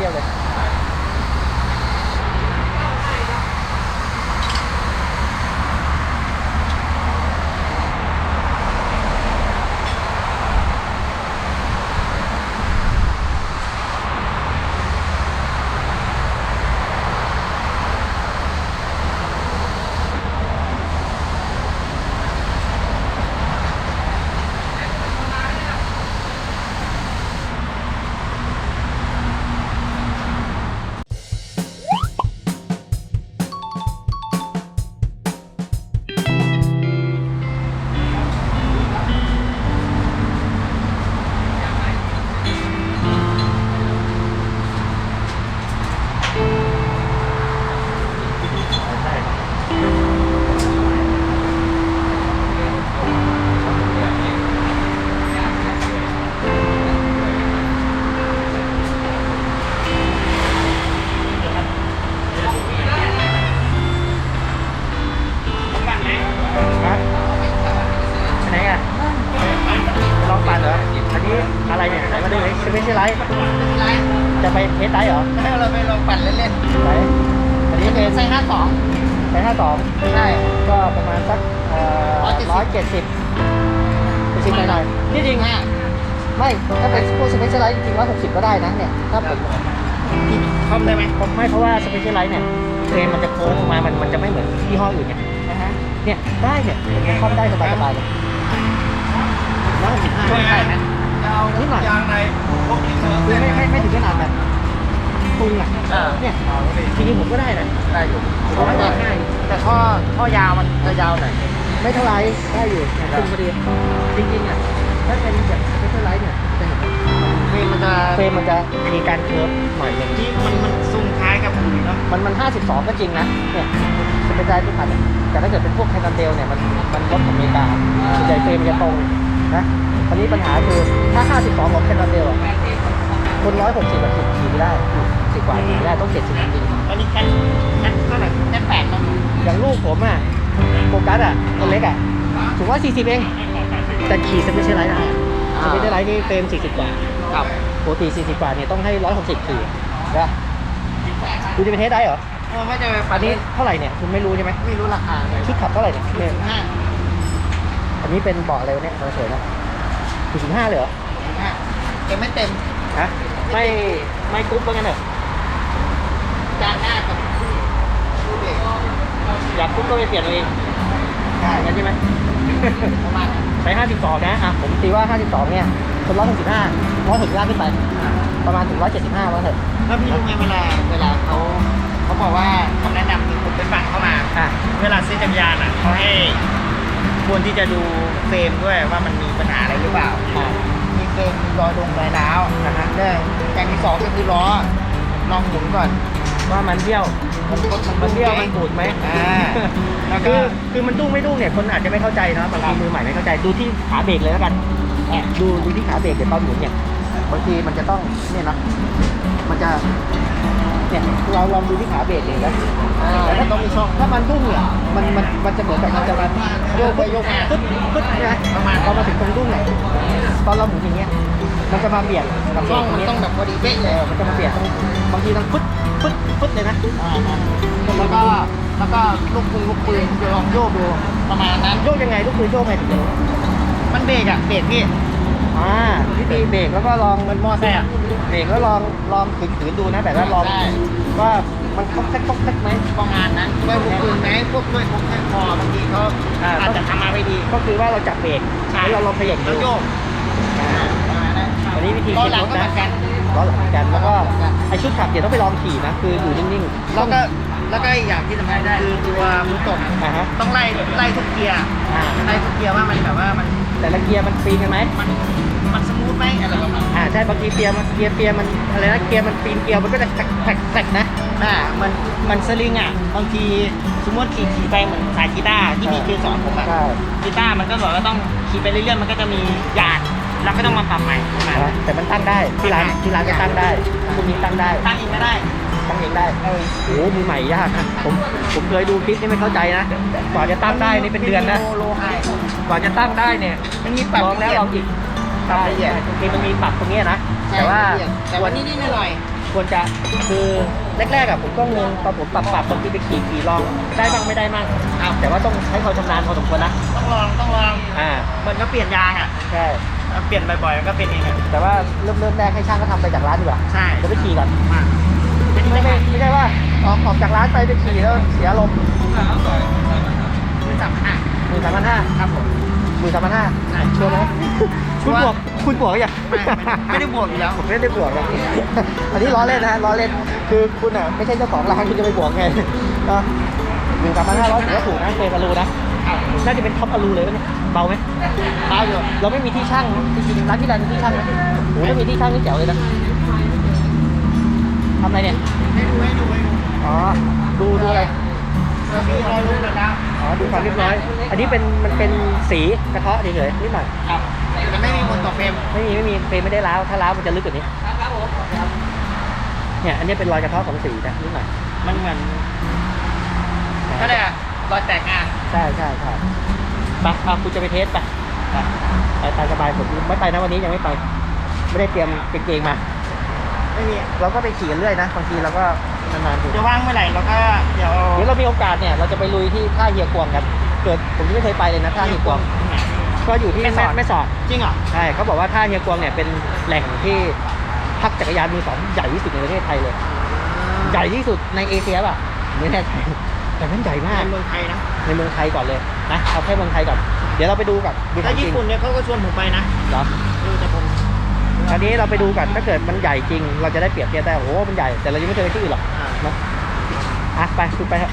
เยี่ ไหนมาดูเลยไม่ใช่ไลท์จะไปเทสไลท์เหรอให้เราไปลองปั่นเล่นไหนอันนี้เป็นๆใส่ห้าสองใช้ห้าสองใช่ ก็ประมาณสักร้อยเจ็ดสิบเจ็ดสิบหน่อยๆนี่จริงห้าไม่ถ้าเป็นพวกสเปเชียลไลท์จริงๆร้อยหกสิบก็ได้นะเนี่ยถ้าผมคอมได้ไหมผมไม่เพราะว่าสเปเชียลไลท์เนี่ยเฟรมมันจะโค้งออกมามันมันจะไม่เหมือนยี่ห้ออื่นไงนะฮะเนี่ยได้เนี่ยผมจะคล่อมได้สบายๆเลยร้อยหกสิบห้าช่วยได้ไหม นิดหน่อยยางในพวกนี้เสือคือไม่ไม่ไม่ถึงขนาดแบบปรุงอะเออเนี่ยจริงๆผมก็ได้นะได้อยู่เพราะว่าได้ง่ายแต่ท่อท่อยาวมันจะยาวหน่อยไม่เท่าไรได้อยู่ปรุงพอดีจริงๆอะถ้าเป็นแบบสเปเชียลไลท์เนี่ยจะเห็นไหมเฟรมมันจะเฟรมมันจะมีการเคิร์ฟหน่อยหนึงที่มันมันซุ่มคล้ายกับอื่นเนาะมันมัน 52 ก็จริงนะเนี่ยจะเป็นได้ทุกคันเนี่ยแต่ถ้าเกิดเป็นพวกไททันเดลเนี่ยมันมันรถของอเมริกาส่วนใหญ่เฟรมจะตรงนะ ตอนนี้ปัญหาคือถ้า 52 ของไททันเดลอะคน160แบบขี่ไม่ได้สิบกว่าขี่ไม่ได้ต้อง70จริงอันนี้แค่แค่เท่าไหร่แค่แปดมั้งๆอย่างลูกผมอะโฟกัสอะคนเล็กอะถือว่า 40 เอง แต่ขี่สเปเชียลไลท์นะสเปเชียลไลท์นี่เฟรม40 กว่าครับปกติ 40 กว่าเนี่ยต้องให้ 160 ขี่นะคุณจะไปเทสได้เหรอเออไม่จะไปอัปั่นนี้เท่าไหร่เนี่ยคุณไม่รู้ใช่ไหมไม่รู้ราคาเลยชุดขับเท่าไหร่เนี่ยเนี่ยห้าอันนี้เป็นเบาะอะไรวะเนี่ยสวยๆนะ ถึงห้าเลยเหรอห้าเต็มไม่เต็มฮะไม่ไม่กรุ๊ปว่างั้นเหรอจานหน้ากับดูเด็กอยากกรุ๊ปก็ไปเปลี่ยนเอาเองได้อย่างนั้นใช่ไหมประมาณนั้นใช้ห้าสิบสองนะอะผมตีว่าห้าสิบสองเนี่ยคนร้อยหกสิบห้าร้อยหกสิบห้าขึ้นไป ประมาณถึงร้อยเจ็ดสิบห้าว่าเถอะแล้วพี่รู้ไหมเวลาเวลาเขาเขาบอกว่าคำแนะนำคือผมไปฟังเข้ามาอะเวลาซื้อจักรยานอะเขาให้ ควรที่จะดูเฟรมด้วยว่ามันมีปัญหาอะไรหรือเปล่าอะมีเฟรมมีรอยดงรอยร้าวนะฮะได้อย่างที่สองก็คือล้อลองหมุนก่อน ว่ามันเบี้ยวมันมันมันเบี้ยวมันปูดไหมอ่าแล้วก็คือคือมันดุ้งไม่ดุ้งเนี่ยคนอาจจะไม่เข้าใจนะบางทีมือใหม่ไม่เข้าใจดูที่ขาเบรกเลยแล้วกันแอบดูดูที่ขาเบรกเดี๋ยวตอนหมุนเนี่ยบางทีมันจะต้องเนี่ยนะมันจะ เนี่ยเราลองดูที่ขาเบรกเลยนะอ่าแต่ถ้าต้องมีช่องถ้ามันดุ้งเนี่ยมันมันมันจะเหมือนกับมันจะมาโยกไปโยกมาปึ๊บปึ๊บนะประมาณพอมาถึงตรงดุ้งเนี่ยตอนเราหมุนอย่างเงี้ยมันจะมาเบี่ยงกับเบรช่อกงตรมันงเนี้ยต้องแบบพอดีเป๊ะเอเลยอมันจะมาเบี่ยงตรงบางทีต้องปึ๊บปึ๊บปึ๊บเลยนะอ่าแล้วก็แล้วก็ลูกปืนลูกปืนลองโยกดูประมาณนั้นโยกยังไงลูกมือโยกไงถึงจะรู้มันเบรกอะเบรกพี่ อ่าวิธีเบรกแล้วก็ลองมันมอไซค์อะเบรกแล้วลองลองขืนขืนดูนะแบบว่าลองใช่ว่ามันคอกแทกคอกแทกไหมประมาณนั้นด้วยลูกปืนไหมพวกด้วยพวกแค่คอบางทีเขาอ่าอาจจะทำมาไม่ดี ก็คือว่าเราจับเบรกใช่แล้วเราลองขยับแล้ดูวโยกอ่าประมาณนั้นอันนี้วิธีล้อเช็คหลังรถก็เหนะมือนกันล้อหลังเหมือนกันแล้วก็ไอชุดขับเดี๋ยวต้องไปลองขี่นะคืออยู่นิ่งๆแล้วก็ แล้วก็อีกอย่างที่สำคัญคือตัวมือตบอ่าฮะ ต้องไล่ไล่ทุกเกียร์อ่าไล่ทุกเกียร์ว่ามันแบบว่ามันแต่ละเกียร์มันปีนกันไหมมันมันสมูทไหมอะไรประมาณนั้นอ่าใช่บางทีเกียร์มันเกียร์เกียร์มันอะไรนะเกียร์มันปีนเกียร์มันก็จะแทกแทกแทกนะอ่ามันมันสลิงอะบางทีสมมติขี่ขี่ไปเหมือนสายกีตาร์ที่พี่เคยสอนผมอะ ใช่กีตาร์มันก็บอกว่าต้องขี่ไปเรื่อยๆ มันก็จะมีหยาดแล้วก็ต้องมาปรับใหม่ประมาณอ่านั้นแต่มันตั้งได้ที่ร้านที่ร้านก็ตั้งได้พวกนี้ตั้งได้ตั้งเองไม่ได้ ตั้งเองได้โอ้โหมือใหม่ยากนะผมผมเคยดูคลิปนี่ไม่เข้าใจนะกว่าจะตั้งได้นี่เป็นเดือนนะโลโลไฮกว่าจะตั้งได้เนี่ยมันมีปรับลองแล้วลองอีกปรับใช่ละเอียดบางทีมันมีปรับตรงเนี้ยนะแต่ว่าแต่ว่านิดๆหน่อยควรจะคือแรกๆอะผมก็งงตอนผมปรับปรับบางทีไปขี่ขี่ลองได้บ้างไม่ได้บ้างแต่ว่าต้องใช้ความชำนาญพอสมควรนะต้องลองต้องลองอ่ามันก็เปลี่ยนยางอะใช่เปลี่ยนบ่อยๆมันก็เป็นเองอะแต่ว่าเริ่มเริ่มแรกให้ช่างก็ทำไปจากร้านดีกว่าใช่จะไปขี่ก่อนมา ไม่ไม่ได้ไม่ไม่ใช่ว่าออกออกจากร้านไปไปขี่แล้วเสียอารมณ์ไม่จับอะหมื่นสามพันห้าครับผม หมื่นสามพันห้าใช่ ชัวร์ไหมชัคุณวร์บวกคุณบวกยัง ไม่ไม่ได้ไม่ได้บวกอยู่แล้ว ผมไม่ได้บวกนะ อันนี้ล้อเล่นนะฮะล้อเล่น คือคุณอะไม่ใช่เจ้าของร้านคุณจะไปบวกไงก็หนึ่งสามพันห้าร้อยถือว่าถูกนะเฟรมอลูนะ น่าจะเป็นท็อปอลูเลยวะเนี่ยเบาไหมเบาอยู่เราไม่มีที่ช่างจริงๆร้านที่ร้านมีที่ช่างนะโอ้โหถ้ามีที่ช่างนี่แจ๋วเลยนะทำอะไรเนี่ย ให้ดูให้ดูให้ดูอ๋อ ดูดูอะไรมีรอยรูปแล้วนะอ๋อ ดูความเรียบร้อย อันนี้เป็นมันเป็นสีกระเทาะเฉยๆนิดหน่อย ครับมันไม่มีผลต่อเฟรมไม่มีไม่มีเฟรมไม่ได้ล้าว ถ้าล้าวมันจะลึกกว่านี้เนี่ย อันนี้เป็นรอยกระเทาะของสีนะนิดหน่อย มันเหมือนก็ได้อะรอยแตกงานใช่ใช่ใช่ไปเอาคุณจะไปเทสไปไปไปไปสบายผมไม่ไปนะวันนี้ยังไม่ไป ไม่ได้เตรียมกางเกงมา ไม่มีเราก็ไปขี่กันเรื่อยนะบางทีเราก็นานๆทีจะว่างเมื่อไหร่เราก็เดี๋ยวเดี๋ยวเรามีโอกาสเนี่ยเราจะไปลุยที่ท่าเฮียกวงกันเกิดผมยังไม่เคยไปเลยนะท่าเฮียกวง ก็อยู่ที่ไม่แม่สอดแม่สอดจริงเหรอใช่เขาบอกว่าท่าเฮียกวงเนี่ยเป็นแหล่งที่พักจักรยานมือสองใหญ่ที่สุดในประเทศไทยเลย ใหญ่ที่สุดในเอเชียป่ะไม่แน่ใจแต่มันใหญ่มากในเมืองไทยนะในเมืองไทยก่อนเลยนะเอาแค่เมืองไทยก่อนเดี๋ยวเราไปดูกับดูขแล้อวงจริญี่งปุ่นเนี่ยเขาก็ชวนผมไปนะเหรอเออแต่ผม อันนี้เราไปดูกันถ้าเกิดมันใหญ่จริง เราจะได้เปรียบเทียบได้โอ้โหมันใหญ่แต่เรายังไม่เคยไปที่อื่นหรอกอ่าเนาะอะไปคุณไปเถอะ